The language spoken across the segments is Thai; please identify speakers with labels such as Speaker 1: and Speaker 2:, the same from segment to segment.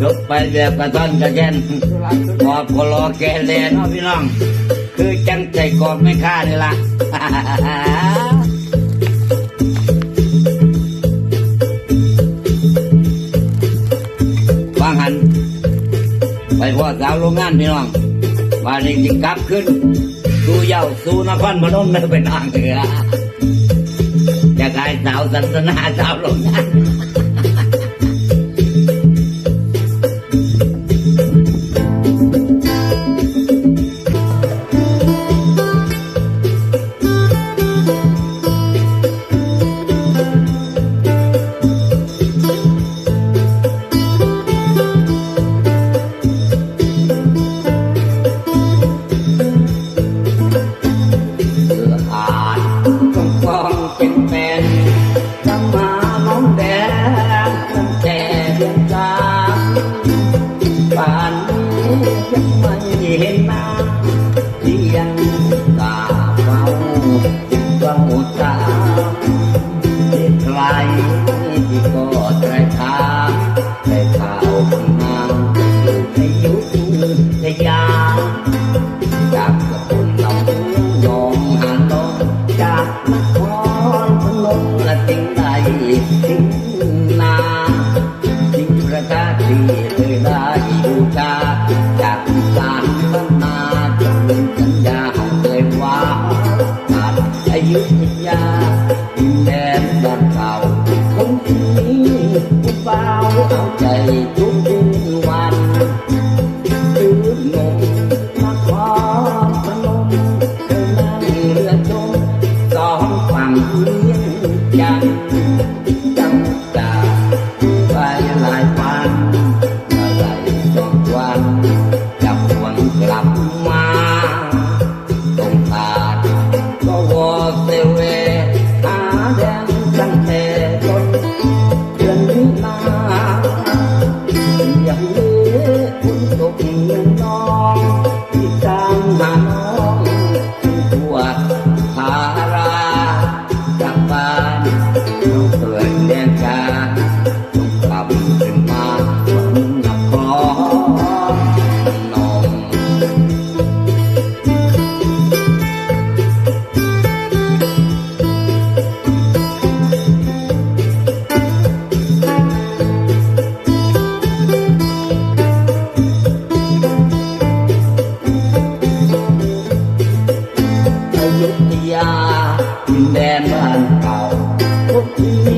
Speaker 1: จบไปแบบกระต้อนกระแกนขอบกลอแกแลนพี่น้อง คือจังใจกอบไม่ค่านี่ล่ะวางหัน ไปพ่อสาวโรงงานพี่น้องว่านี่จิกลับขึ้นสู่เย้าสู่นครพนมนั่นเป็นทางเถือจะกลายสาวสันสนาสาวโรงงาน นครพนมและจึงได้ทิ้งนาทิ้งประกาศที่เคยได้ดูกาจากสารบ้านนาจนลืมสัญญาเคยว่าผ่านอายุยาดินแดนบ้านเก่าคนที่ผู้เบาเอาใจ พว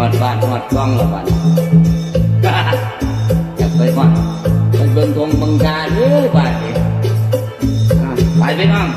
Speaker 1: อดบ้านหอดกล้องละบ้านอยากไปบ้านไปเบิ่งทงบังการเด้อบ้านไปไปน้อง